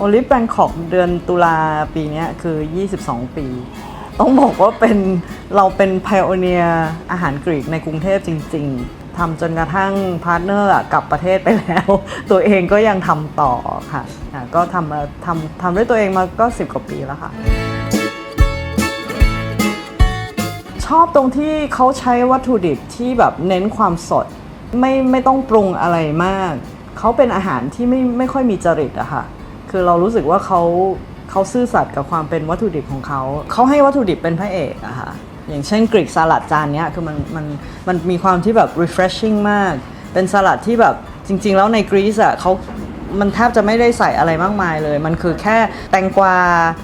โอลิฟแบงคอกเดือนตุลาปีนี้คือ 22 ปี ต้องบอกว่าเป็นเราเป็นพ i o อเนียอาหารกรีกในกรุงเทพจริง ๆทำจนกระทั่งพาร์ทเนอร์อะกลับประเทศไปแล้ว ตัวเองก็ยังทำต่อค่ะ ก็ทำมาทำทำด้วยตัวเองมาก็ 10 กว่าปีแล้วค่ะชอบตรงที่เขาใช้วัตถุดิบที่แบบเน้นความสด ไม่ไม่ต้องปรุงอะไรมาก เขาเป็นอาหารที่ไม่ไม่ค่อยมีจริตอะค่ะ คือเรารู้สึกว่าเขาเขาซื่อสัตย์กับความเป็นวัตถุดิบของเขา เขาให้วัตถุดิบเป็นพระเอกอะค่ะอย่างเช่นกรีกสลัดจานนี้คือมันมันมันมีความที่แบบ refreshing มาก เป็นสลัดที่แบบจริง ๆ แล้วในกรีซอะเขามันแทบจะไม่ได้ใส่อะไรมากมายเลย มันคือแค่แตงกวา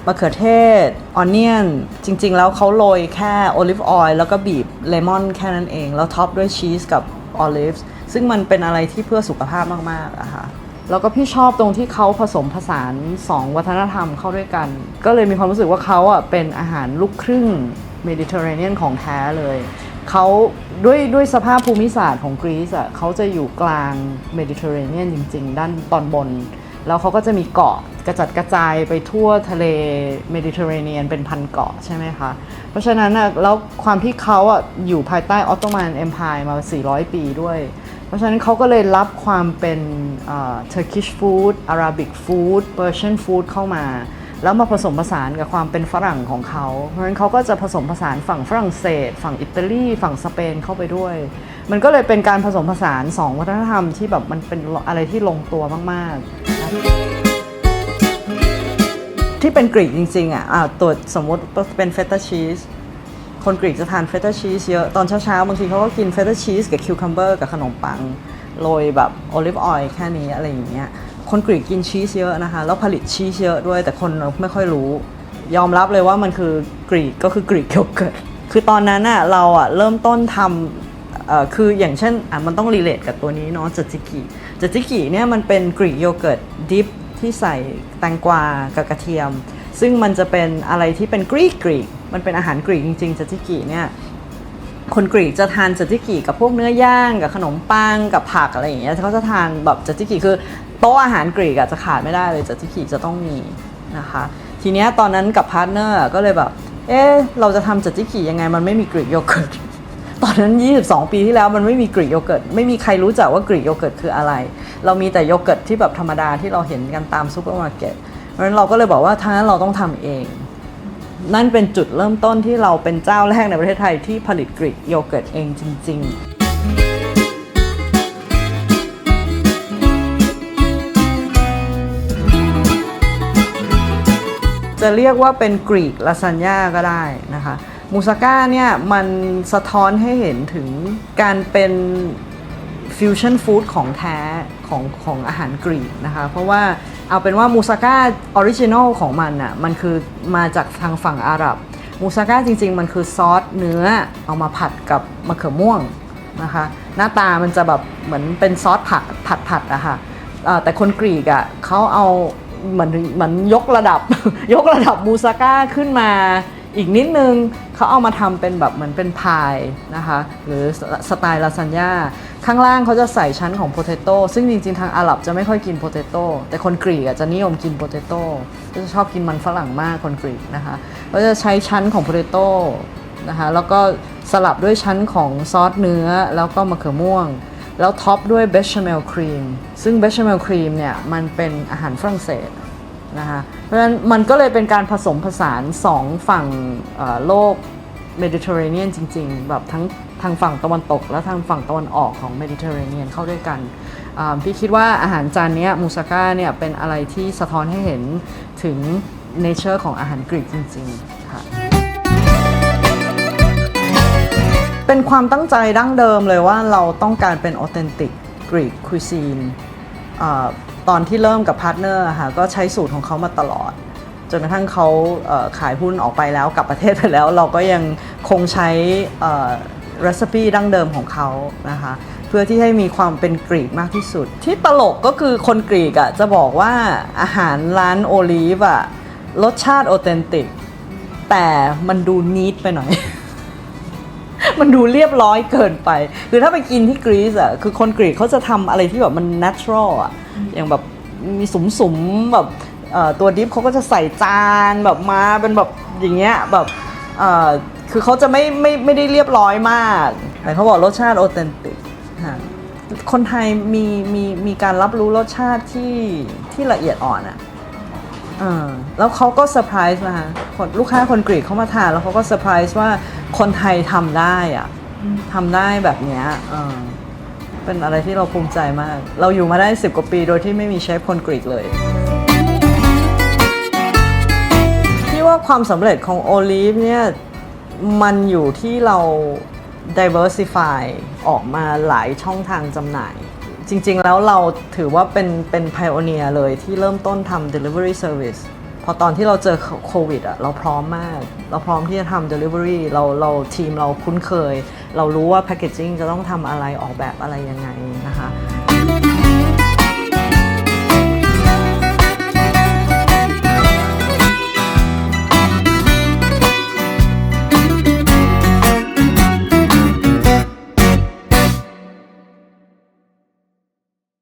มะเขือเทศ ออนเนียน จริง ๆ แล้วเขาโรยแค่โอลิฟออยล์แล้วก็บีบเลมอนแค่นั้นเอง แล้วท็อปด้วยชีสกับออลิฟซึ่งมันเป็นอะไรที่เพื่อสุขภาพมากๆอะค่ะ แล้วก็พี่ชอบตรงที่เขาผสมผสานสองวัฒนธรรมเข้าด้วยกัน ก็เลยมีความรู้สึกว่าเขาอะเป็นอาหารลูกครึ่งเมดิเตอร์เรเนียนของแท้เลยเขาด้วยด้วยสภาพภูมิศาสตร์ของกรีซอะเขาจะอยู่กลางเมดิเตอร์เรเนียนจริง ๆ ด้านตอนบน แล้วเขาก็จะมีเกาะกระจัดกระจายไปทั่วทะเลเมดิเตอร์เรเนียนเป็นพันเกาะใช่ไหมคะ เพราะฉะนั้นน่ะแล้วความที่เขาอะอยู่ภายใต้ออตโตมันเอ็มพายมา 400 ปีด้วย เพราะฉะนั้นเขาก็เลยรับความเป็น Turkish food Arabic food Persian food เข้ามา แล้วมาผสมผสานกับความเป็นฝรั่งของเขา เพราะฉะนั้นเขาก็จะผสมผสานฝั่งฝรั่งเศส ฝั่งอิตาลี ฝั่งสเปนเข้าไปด้วย มันก็เลยเป็นการผสมผสานสองวัฒนธรรมที่แบบมันเป็นอะไรที่ลงตัวมาก ๆที่เป็นกรีกจริงๆอะอะตัวสมมติเป็นเฟต a ชีส คนกรีกจะทานเฟต a ชีสเยอะตอนเช้าๆบางทีเขาก็กินเฟต a ชีสกับคิวคัมเบอร์กับขนมปังโรยแบบโอลิฟออยล์แค่นี้อะไรอย่างเงี้ยคนกรีกกินชีสเยอะนะคะ แล้วผลิตชีสเยอะด้วยแต่คนไม่ค่อยรู้ ยอมรับเลยว่ามันคือกรีกก็คือกรีกโยเกิร์ตคือตอนนั้นน่ะเราอะเริ่มต้นทำคืออย่างเช่นอะมันต้องรีเลทกับตัวนี้เนาะจัจิกิจัจิกิเนี่ยมันเป็นกรีกโยเกิร์ตดิฟที่ใส่แตงกวากับกระเทียม ซึ่งมันจะเป็นอะไรที่เป็นกรีกกรีก มันเป็นอาหารกรีกจริงๆจัจิกิเนี่ยคนกรีกจะทานจัจิกิกับพวกเนื้อย่างกับขนมปังกับผักอะไรอย่างเงี้ยเขาจะทานแบบจัจิกิคือโต๊ะอาหารกรีกอะจะขาดไม่ได้เลยจัจิกิจะต้องมีนะคะทีเนี้ยตอนนั้นกับพาร์ทเนอร์ก็เลยแบบเอ๊ะเราจะทำจัจิกิยังไงมันไม่มีกรีกโยเกิร์ตตอนนั้น 22 ปีที่แล้วมันไม่มีกรีกโยเกิร์ตไม่มีใครรู้จักว่ากรีกโยเกิร์ตคืออะไร เรามีแต่โยเกิร์ตที่แบบธรรมดาที่เราเห็นกันตามซูเปอร์มาร์เก็ตเพราะฉะนั้นเราก็เลยบอกว่าทั้งนั้นเราต้องทำเอง นั่นเป็นจุดเริ่มต้นที่เราเป็นเจ้าแรกในประเทศไทยที่ผลิตกรีกโยเกิร์ตเองจริง ๆจะเรียกว่าเป็นกรีกลาซานญ่าก็ได้นะคะ มูซาก้าเนี่ยมันสะท้อนให้เห็นถึงการเป็น ฟิวชั่นฟู้ดของแท้ของของอาหารกรีกนะคะ เพราะว่าเอาเป็นว่ามูซาก้าออริจินอลของมันอะ่ะมันคือมาจากทางฝั่งอาหรับ มูซาก้าจริง ๆ มันคือซอสเนื้อเอามาผัดกับมะเขือม่วงนะคะ หน้าตามันจะแบบเหมือนเป็นซอสผัดผัดผัดอะค่ะเอ่อแต่คนกรีกอะ่ะเขาเอาเหมือนเหมือนยกระดับ ยกระดับมูซาก้าขึ้นมา อีกนิดนึงเขาเอามาทำเป็นแบบเหมือนเป็นพายนะคะ หรือสสไตล์ลาซานญ่าข้างล่างเขาจะใส่ชั้นของโพเตโต้ซึ่งจริงๆ ทางอาหรับจะไม่ค่อยกินโพเตโต้แต่คนกรีกจะนิยมกินโพเตโต้ก็จะชอบกินมันฝรั่งมากคนกรีกนะคะก็จะใช้ชั้นของโพเตโต้นะคะแล้วก็สลับด้วยชั้นของซอสเนื้อแล้วก็มะเขือม่วง แล้วท็อปด้วยเบชเมลครีมซึ่งเบชเมลครีมเนี่ยมันเป็นอาหารฝรั่งเศส นะคะเพราะฉะนั้นมันก็เลยเป็นการผสมผสานสองฝั่งโลกเมดิเตอร์เรเนียนจริงๆ แบบทั้งทางฝั่งตะวันตก และทางฝั่งตะวันออกของเมดิเตอร์เรเนียนเข้าด้วยกัน พี่คิดว่าอาหารจานนี้มูซาก้าเนี่ยเป็นอะไรที่สะท้อนให้เห็นถึงเนเจอร์ของอาหารกรีกจริงๆค่ะเป็นความตั้งใจดั้งเดิมเลยว่าเราต้องการเป็นออเทนติกกรีกคุยซีน ตอนที่เริ่มกับพาร์ทเนอร์ค่ะก็ใช้สูตรของเขามาตลอด จนกระทั่งเขาขายหุ้นออกไปแล้วกลับประเทศไปแล้ว เราก็ยังคงใช้ร e ซ p ีดั้งเดิมของเขานะคะเพื่อที่ให้มีความเป็นกรีกมากที่สุด ที่ตลกก็คือคนกรีกอะจะบอกว่าอาหารร้านโอลีฟอะรสชาติออเทนติก แต่มันดูนีทไปหน่อย มันดูเรียบร้อยเกินไป คือถ้าไปกินที่กรีซอะคือคนกรีกเขาจะทำอะไรที่แบบมัน natural อะอย่างแบบมีสุมๆแบบตัวดิฟเขาก็จะใส่จานแบบมาเป็นแบบอย่างเงี้ยแบบคือเขาจะไม่ไม่ไม่ได้เรียบร้อยมาก แต่เขาบอกรสชาติโอเทนติกค่ะคนไทยมีมีมีการรับรู้รสชาติที่ที่ละเอียดอ่อนอะเออแล้วเขาก็เซอร์ไพรส์นะคะลูกค้าคนกรีกเขามาทานแล้วเขาก็เซอร์ไพรส์ว่า คนไทยทำได้อะทำได้แบบเนี้ยเออเป็นอะไรที่เราภูมิใจมาก เราอยู่มาได้ 10 กว่าปีโดยที่ไม่มีเชฟคนกรีกเลยพี่ว่าความสำเร็จของโอลิฟเนี่ย มันอยู่ที่เรา diversify ออกมาหลายช่องทางจำหน่าย จริงๆแล้วเราถือว่าเป็นเป็น pioneer เลยที่เริ่มต้นทำ delivery service พอตอนที่เราเจอโควิดอะเราพร้อมมาก เราพร้อมที่จะทำ delivery เราเราทีมเราคุ้นเคย เรารู้ว่า packaging จะต้องทำอะไรออกแบบอะไรยังไงนะคะ